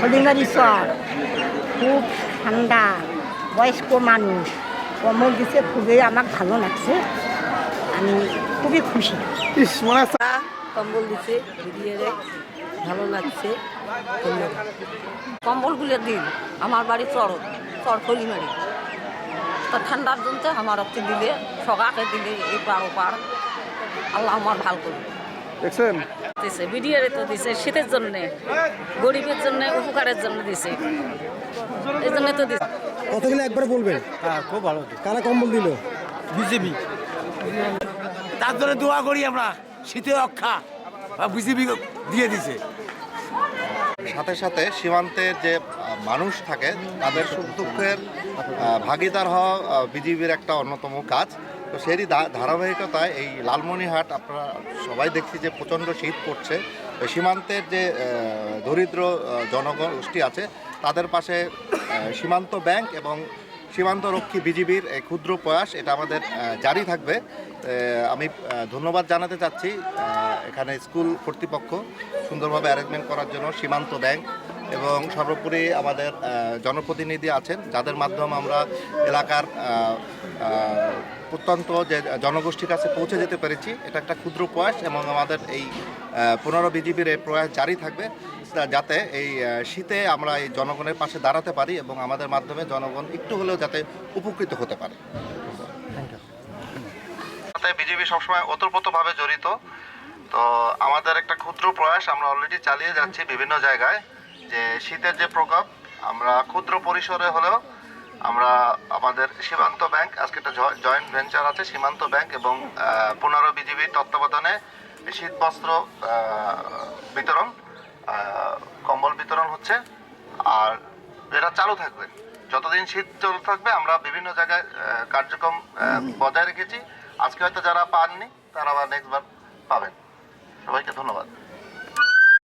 হলিমারি চর খুব ঠান্ডা বয়স্ক মানুষ। কম্বল দিছে খুবই আমার ভালো লাগছে। আমি খুবই খুশি। কম্বল দিছে ভালো লাগছে। ধন্যবাদ। কম্বলগুলো দিন আমার বাড়ি চর চর খলিমারি তো ঠান্ডার জন্য তো আমার হচ্ছে দিলে সকাকে দিলে এই পার ও পার। আল্লাহ আমার ভালো করবে দেখছেন? দিছে বিডিআরে তো দিছে শীতের জন্যে গরিবের জন্য উপকারের জন্য দিছে। এই জন্য তো দিছে। কতগুলো একবার বলবেন। হ্যাঁ খুব ভালো কারা কম্বল দিল? বিজেপি তার জন্য দোয়া করি আমরা শীতে রক্ষা। বিজেপি দিয়ে দিছে। সাথে সাথে সীমান্তের যে মানুষ থাকে তাদের সুখ দুঃখের ভাগিদার হওয়া বিজিবির একটা অন্যতম কাজ। তো সেরই ধা- ধারাবাহিকতায় এই লালমনিহাট আপনারা সবাই দেখছি যে প্রচণ্ড শীত পড়ছে। সীমান্তের যে দরিদ্র জনগোষ্ঠী আছে, তাদের পাশে সীমান্ত ব্যাংক এবং সীমান্তরক্ষী বিজিবির ক্ষুদ্র প্রয়াস, এটা আমাদের জারি থাকবে। আমি ধন্যবাদ জানাতে চাচ্ছি এখানে স্কুল কর্তৃপক্ষ সুন্দরভাবে অ্যারেঞ্জমেন্ট করার জন্য সীমান্ত ব্যাংক। এবং সর্বোপরি আমাদের জনপ্রতিনিধি আছেন যাদের মাধ্যমে আমরা এলাকার প্রত্যন্ত যে জনগোষ্ঠীর কাছে পৌঁছে যেতে পেরেছি এটা একটা ক্ষুদ্র প্রয়াস এবং আমাদের এই পনেরো বিজিবির এই প্রয়াস জারি থাকবে যাতে এই শীতে আমরা এই জনগণের পাশে দাঁড়াতে পারি এবং আমাদের মাধ্যমে জনগণ একটু হলেও যাতে উপকৃত হতে পারে। বিজেপি সবসময় ওতপ্রোতভাবে জড়িত। তো আমাদের একটা ক্ষুদ্র প্রয়াস আমরা অলরেডি চালিয়ে যাচ্ছি বিভিন্ন জায়গায়। যে শীতের যে প্রকোপ, আমরা ক্ষুদ্র পরিসরে হলেও আমরা আমাদের সীমান্ত ব্যাংক, আজকে একটা জয়েন্ট ভেঞ্চার আছে, সীমান্ত ব্যাংক এবং পনেরো বিজিবির তত্ত্বাবধানে শীত বস্ত্র বিতরণ কম্বল বিতরণ হচ্ছে। আর এটা চালু থাকবে। যতদিন শীত চলতে থাকবে, আমরা বিভিন্ন জায়গায় কার্যক্রম বজায় রেখেছি। আজকে হয়তো যারা পাননি, তারা আবার নেক্সট বার পাবেন। সবাইকে ধন্যবাদ।